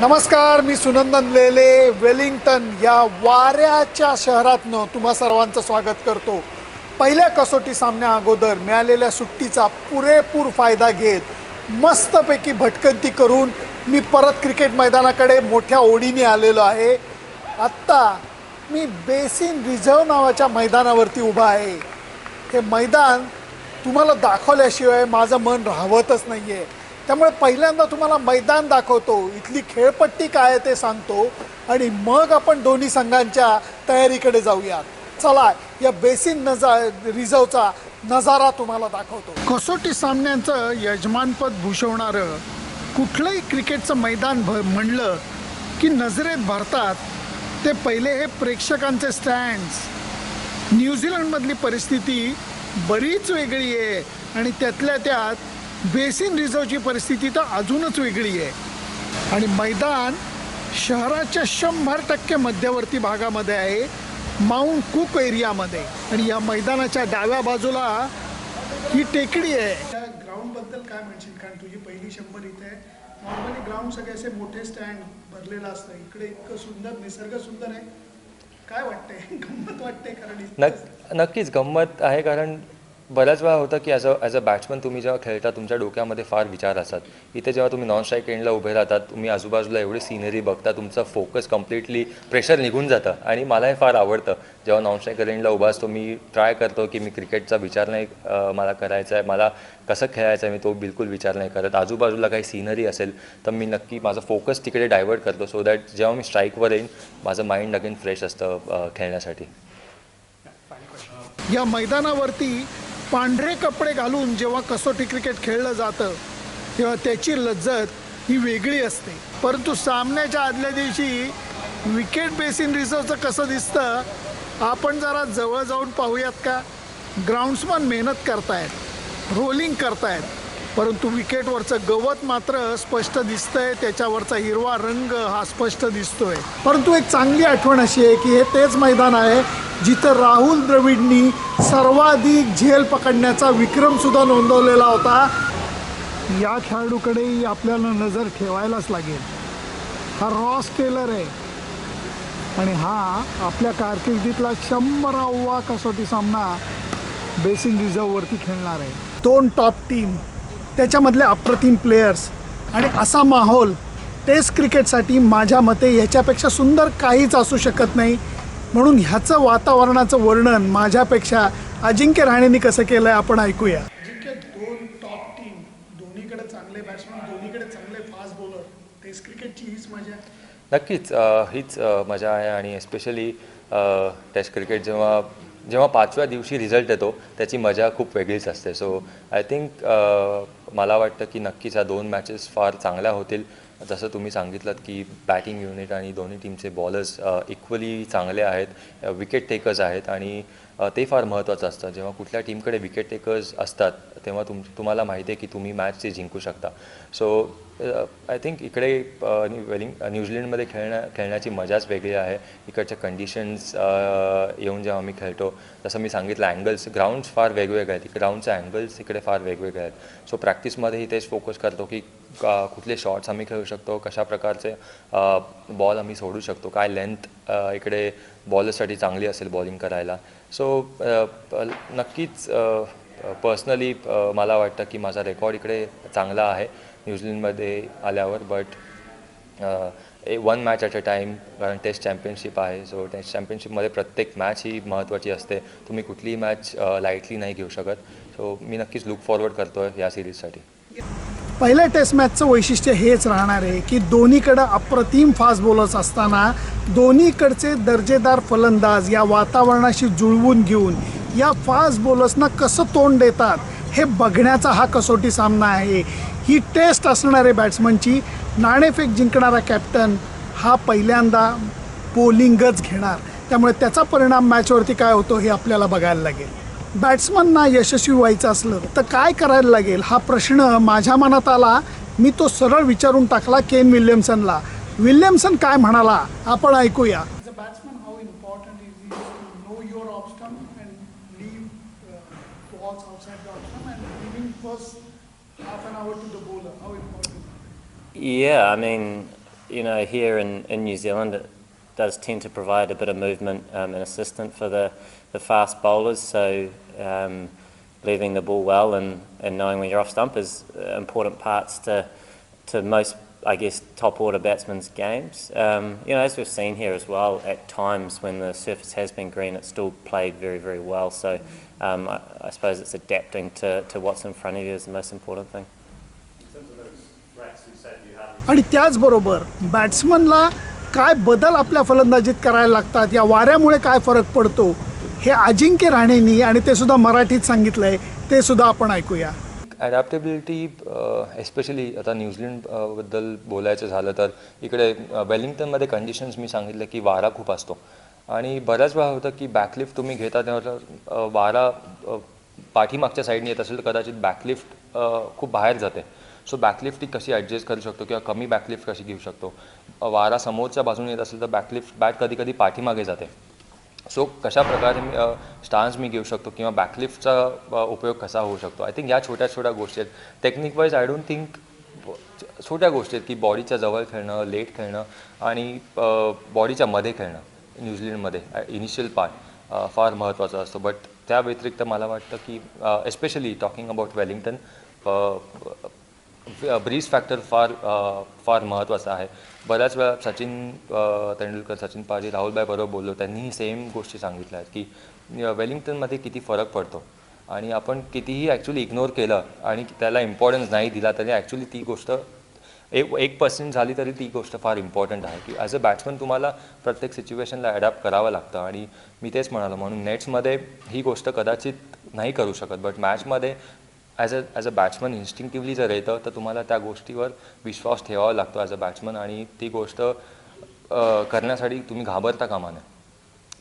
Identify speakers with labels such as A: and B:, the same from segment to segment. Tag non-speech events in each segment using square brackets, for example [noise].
A: नमस्कार मी सुनंदन लेले वेलिंग्टन या वाऱ्याच्या शहरातनं तुम्हा सर्वांचं स्वागत करतो. पहिल्या कसोटी सामन्या अगोदर मिळालेल्या सुट्टीचा पुरेपूर फायदा घेत मस्तपैकी भटकंती करून मी परत क्रिकेट मैदानाकडे मोठ्या ओढीने आलेलो आहे. आत्ता मी बेसिन रिझर्व नावाच्या मैदानावरती उभा आहे. हे मैदान तुम्हाला दाखवल्याशिवाय माझं मन राहवतच नाही आहे त्यामुळे पहिल्यांदा तुम्हाला मैदान दाखवतो. इथली खेळपट्टी काय आहे ते सांगतो. आणि मग आपण दोन्ही संघांच्या तयारीकडे जाऊयात चला या बेसिन नजा रिझर्वचा नजारा तुम्हाला दाखवतो. कसोटी सामन्यांचं यजमानपद भूषवणारं कुठलंही क्रिकेटचं मैदान भ म्हणलं की नजरेत भरतात. ते पहिले हे प्रेक्षकांचे स्टँड्स न्यूझीलंडमधली परिस्थिती बरीच वेगळी आहे. आणि त्यातल्या त्यात बेसिन रिझर्वची परिस्थिती तर अजूनच वेगळी आहे. आणि मैदान शहराच्या शंभर टक्के मध्यवर्ती भागामध्ये आहे माउंट कुक एरियामध्ये. आणि या मैदानाच्या डाव्या बाजूला ही टेकडी आहे. त्या ग्राउंडबद्दल काय म्हणशील? कारण तुझी पहिली शंभर इथे आहे. नॉर्मली ग्राउंड सगळे असे मोठे स्टँड भरलेलं असतं. इकडे इतकं सुंदर निसर्ग सुंदर आहे. काय वाटतंय? [laughs] गंमत वाटते कारण
B: नक्कीच गंमत आहे कारण बऱ्याच वेळा होतं की as a as a batsman तुम्ही जेव्हा खेळता तुमच्या डोक्यामध्ये फार विचार असतात. इथे जेव्हा तुम्ही नॉन स्ट्राईक एंडला उभे राहतात तुम्ही आजूबाजूला एवढी सिनरी बघता तुमचा फोकस कम्प्लिटली प्रेशर निघून जातं. आणि मला हे फार आवडतं. जेव्हा नॉन स्ट्राईक एंडला उभा असतो मी ट्राय करतो की मी क्रिकेटचा विचार नाही मला करायचा आहे मला कसं खेळायचं आहे मी तो बिलकुल विचार नाही करत. आजूबाजूला काही सिनरी असेल तर मी नक्की माझा फोकस तिकडे डायवर्ट करतो सो दॅट जेव्हा मी स्ट्राईकवर येईन माझं माइंड अगेन फ्रेश असतं खेळण्यासाठी.
A: या मैदानावरती पांढरे कपडे घालून जेव्हा कसोटी क्रिकेट खेळलं जातं तेव्हा त्याची लज्जत ही वेगळी असते. परंतु सामन्याच्या आदल्या दिवशी विकेट बेसिन रिझर्वचं कसं दिसतं आपण जरा जवळ जाऊन पाहूयात का? ग्राउंड्समन मेहनत करतायत रोलिंग करतायत. परंतु विकेटवरचं गवत मात्र स्पष्ट दिसतंय त्याच्यावरचा हिरवा रंग हा स्पष्ट दिसतोय. परंतु एक चांगली आठवण अशी आहे की हे तेच मैदान आहे जिथं राहुल द्रविडनी सर्वाधिक झेल पकडण्याचा विक्रम सुद्धा नोंदवलेला होता. या खेळाडूकडेही आपल्याला नजर ठेवायलाच लागेल. हा रॉस टेलर आहे. आणि हा आपल्या कारकिर्दीतला शंभरावा कसोटी सामना बेसिन रिझर्ववरती खेळणार आहे. दोन टॉप टीम त्याच्यामधले अप्रतिम प्लेयर्स आणि असा माहोल टेस्ट क्रिकेटसाठी माझ्या मते ह्याच्यापेक्षा सुंदर काहीच असू शकत नाही. म्हणून ह्याचं वातावरणाचं वर्णन माझ्यापेक्षा अजिंक्य राणेंनी कसं केलं आहे आपण ऐकूया. अजिंक्य दोन टॉप टीम दोन्हीकडे चांगले बॅट्समन दोन्हीकडे चांगले फास्ट बॉलर टेस्ट क्रिकेटची हीच मजा आहे.
B: नक्कीच हीच मजा आहे आणि एस्पेशली टेस्ट क्रिकेट जेव्हा जेव्हा पाचव्या दिवशी रिझल्ट येतो त्याची मजा खूप वेगळीच असते. सो आय थिंक मला वाटतं की नक्कीच ह्या दोन मॅचेस फार चांगल्या होतील. जसं तुम्ही सांगितलं की बॅटिंग युनिट आणि दोन्ही टीमचे बॉलर्स इक्वली चांगले आहेत uh, विकेट टेकर्स आहेत आणि uh, ते फार महत्त्वाचं असतं. जेव्हा कुठल्या टीमकडे विकेट टेकर्स असतात तेव्हा तुम तुम्हाला माहिती आहे की तुम्ही मॅच ते जिंकू शकता. सो आय थिंक इकडे न्यू वेलिंग न्यूझीलंडमध्ये खेळण्या खेळण्याची मजाच वेगळी आहे. इकडच्या कंडिशन्स येऊन जेव्हा आम्ही खेळतो जसं मी सांगितलं अँगल्स ग्राउंड्स फार वेगवेगळे आहेत. ग्राउंडचे अँगल्स इकडे फार वेगवेगळे आहेत. सो प्रॅक्टिसमध्येही तेच फोकस करतो की का- कुठले शॉट्स आम्ही खेळू शकतो कशा प्रकारचे बॉल आम्ही सोडू शकतो काय लेंथ इकडे बॉलरसाठी चांगली असेल बॉलिंग करायला. सो नक्कीच पर्सनली मला वाटतं की माझा रेकॉर्ड इकडे चांगला आहे. न्यूझीलंडमध्ये आल्यावर but one match at a time कारण टेस्ट चॅम्पियनशिप आहे. सो टेस्ट चॅम्पियनशिपमध्ये प्रत्येक मॅच ही महत्त्वाची असते. तुम्ही कुठलीही मॅच लाईटली नाही घेऊ शकत. सो मी नक्कीच लुक फॉरवर्ड करतो आहे या सिरीजसाठी
A: पहिल्या टेस्ट मॅचचं वैशिष्ट्य हेच राहणार आहे की दोन्हीकडं अप्रतिम फास्ट बॉलर्स असताना दोन्हीकडचे दर्जेदार फलंदाज या वातावरणाशी जुळवून घेऊन या फास्ट बॉलर्सना कसं तोंड देतात हे बघण्याचा हा कसोटी सामना आहे. ही टेस्ट असणारे बॅट्समनची नाणेफेक जिंकणारा कॅप्टन हा पहिल्यांदा बोलिंगच घेणार. त्यामुळे त्याचा परिणाम मॅचवरती काय होतो हे आपल्याला बघायला लागेल. बॅट्समनना यशस्वी व्हायचं असलं तर काय करायला लागेल हा प्रश्न माझ्या मनात आला. मी तो सरळ विचारून टाकला केन विल्यमसनला. विल्यमसन काय म्हणाला आपण ऐकूया. Batsman half an hour to the bowler? How important?
C: Yeah, I mean, you know, here in, in New Zealand, it does tend to provide a bit of movement um, and assistance for the, the fast bowlers. So um, leaving the ball well and, and knowing when you're off stump is uh, important parts to to most, I guess, top order batsmen's games. Um, you know, as we've seen here as well, at times when the surface has been green, it's still played very, very well. So. Um, I, I suppose it's adapting to, to what's in front of you is the most important thing.
A: आणि त्याचबरोबर बॅट्समनला काय बदल आपल्या फलंदाजीत करायला लागतात या वाऱ्यामुळे काय फरक पडतो हे अजिंक्य राणेंनी आणि ते सुद्धा मराठीत सांगितलंय ते सुद्धा आपण ऐकूया
B: ॲडॅप्टेबिलिटी एस्पेशली आता न्यूझीलंड अ, बद्दल बोलायचं झालं तर इकडे वेलिंग्टनमध्ये कंडिशन्स मी सांगितलं की वारा खूप असतो आणि बऱ्याच वेळा होतं की बॅकलिफ्ट तुम्ही घेता तेव्हा वारा पाठीमागच्या साईडने येत असेल तर कदाचित बॅकलिफ्ट खूप बाहेर जाते. सो बॅकलिफ्ट ती कशी ॲडजस्ट करू शकतो किंवा कमी बॅकलिफ्ट कशी घेऊ शकतो? वारा समोरच्या बाजूने येत असेल तर बॅकलिफ्ट बॅट कधी कधी पाठीमागे जाते. सो कशा प्रकारे मी स्टान्स मी घेऊ शकतो किंवा बॅकलिफ्टचा उपयोग कसा होऊ शकतो? आय थिंक या छोट्या छोट्या गोष्टी आहेत. Technique wise I don't think छोट्या गोष्टी आहेत की बॉडीच्या जवळ खेळणं लेट खेळणं आणि बॉडीच्या मध्ये खेळणं. न्यूझीलंडमध्ये इनिशियल पार्ट फार महत्त्वाचा असतो. बट त्या व्यतिरिक्त मला वाटतं की especially talking about Wellington breeze factor फार uh, फार महत्त्वाचा आहे. बऱ्याच वेळा सचिन uh, तेंडुलकर सचिन पाजी राहुलबाई बरोबर बोललो त्यांनीही सेम गोष्टी सांगितल्या आहेत की uh, वेलिंग्टनमध्ये किती फरक पडतो. आणि आपण कितीही ॲक्च्युली इग्नोर केलं आणि त्याला इम्पॉर्टन्स नाही दिला तरी ॲक्च्युली ती गोष्ट एक एक पर्सेंट झाली तरी ती गोष्ट फार इम्पॉर्टंट आहे की ॲज अ बॅट्समन तुम्हाला प्रत्येक सिच्युएशनला अडॅप्ट करावं लागतं. आणि मी तेच म्हणालो म्हणून नेट्समध्ये ही गोष्ट कदाचित नाही करू शकत बट मॅचमध्ये as a as a batsman instinctively जर येतं तर तुम्हाला त्या गोष्टीवर विश्वास ठेवावा लागतो ॲज अ बॅट्समन आणि ती गोष्ट करण्यासाठी तुम्ही घाबरता कामा नये.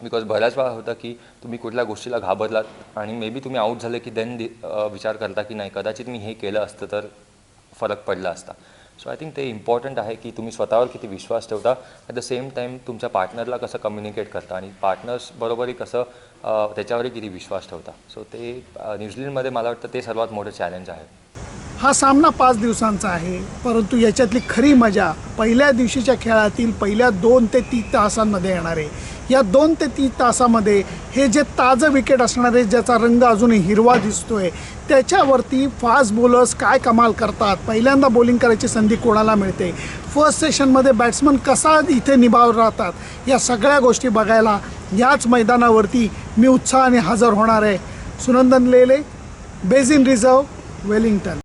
B: बिकॉज बऱ्याच वेळा होतं की तुम्ही कुठल्या गोष्टीला घाबरलात आणि मे बी तुम्ही आऊट झाले की देन विचार करता की नाही कदाचित मी हे केलं असतं तर फरक पडला असता. सो आय थिंक ते इम्पॉर्टंट आहे की तुम्ही स्वतःवर किती विश्वास ठेवता. ॲट द सेम टाईम तुमच्या पार्टनरला कसं कम्युनिकेट करता आणि पार्टनर्सबरोबरही कसं त्याच्यावरही किती विश्वास ठेवता. सो ते न्यूझीलंडमध्ये मला वाटतं ते सर्वात मोठं चॅलेंज आहे.
A: हा सामना पाच दिवसांचा आहे परंतु याच्यातली खरी मजा पहिल्या दिवशीच्या खेळातील पहिल्या दोन ते तीन तासांमध्ये येणार आहे. या दोन ते तीन तासामध्ये हे जे ताजं विकेट असणारे ज्याचा रंग अजूनही हिरवा दिसतोय त्याच्यावरती फास्ट बॉलर्स काय कमाल करतात? पहिल्यांदा बॉलिंग करायची संधी कोणाला मिळते? फर्स्ट सेशनमध्ये बॅट्समन कसा इथे निभाव राहतात? या सगळ्या गोष्टी बघायला याच मैदानावरती मी उत्साहाने हजर होणार आहे. Sunandan Lele basin reserve Wellington